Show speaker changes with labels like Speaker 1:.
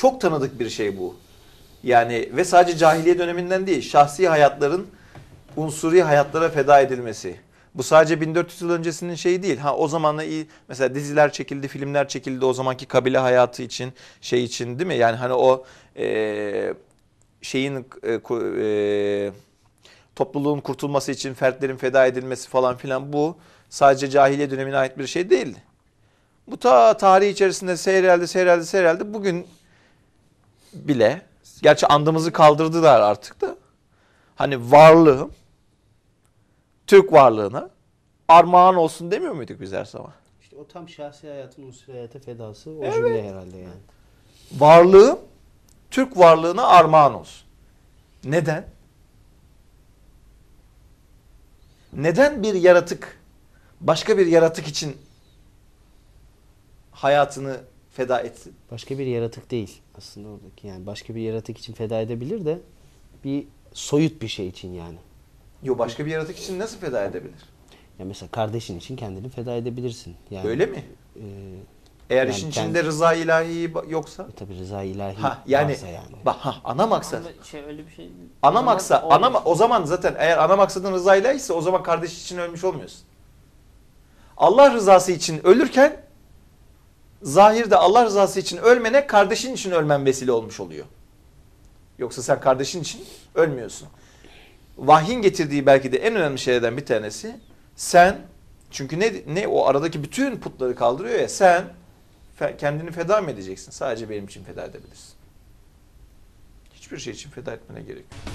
Speaker 1: çok tanıdık bir şey bu. Yani ve sadece cahiliye döneminden değil, şahsi hayatların unsuri hayatlara feda edilmesi. Bu sadece 1400 yıl öncesinin şeyi değil. Ha o zamanla iyi mesela diziler çekildi, filmler çekildi o zamanki kabile hayatı için, şey için değil mi? Yani hani o eee, şeyin e, e, topluluğun kurtulması için fertlerin feda edilmesi falan filan bu sadece cahiliye dönemine ait bir şey değildi. Bu ta tarih içerisinde seyreldi, seyreldi, seyreldi. Bugün bile gerçi andımızı kaldırdılar artık da hani varlığım Türk varlığına armağan olsun demiyor muyduk biz her zaman?
Speaker 2: İşte o tam şahsi hayatın unsur hayata fedası o
Speaker 1: Evet.
Speaker 2: cümle herhalde yani.
Speaker 1: Varlığım Türk varlığına armağan olsun. Neden? Neden bir yaratık başka bir yaratık için hayatını feda etsin?
Speaker 2: Başka bir yaratık değil aslında oradaki yani başka bir yaratık için feda edebilir de bir soyut bir şey için yani.
Speaker 1: Yo başka bir yaratık için nasıl feda edebilir?
Speaker 2: Ya mesela kardeşin için kendini feda edebilirsin. Yani,
Speaker 1: Öyle mi?
Speaker 2: E,
Speaker 1: Eğer
Speaker 2: Yani
Speaker 1: işin içinde rıza ilahi yoksa?
Speaker 2: e, tabii rıza ilahi
Speaker 1: Ha yani,
Speaker 2: varsa yani.
Speaker 1: bak ha ana maksat.
Speaker 3: Ama şey öyle bir şey.
Speaker 1: Ana maksat, ana ma- o zaman zaten eğer ana maksadın rıza ilahi ise o zaman kardeş için ölmüş olmuyorsun. Allah rızası için ölürken zahirde Allah rızası için ölmene kardeşin için ölmen vesile olmuş oluyor. Yoksa sen kardeşin için ölmüyorsun. Vahyin getirdiği belki de en önemli şeylerden bir tanesi sen çünkü ne ne o aradaki bütün putları kaldırıyor ya sen fe- kendini feda mı edeceksin? Sadece benim için feda edebilirsin. Hiçbir şey için feda etmene gerek yok.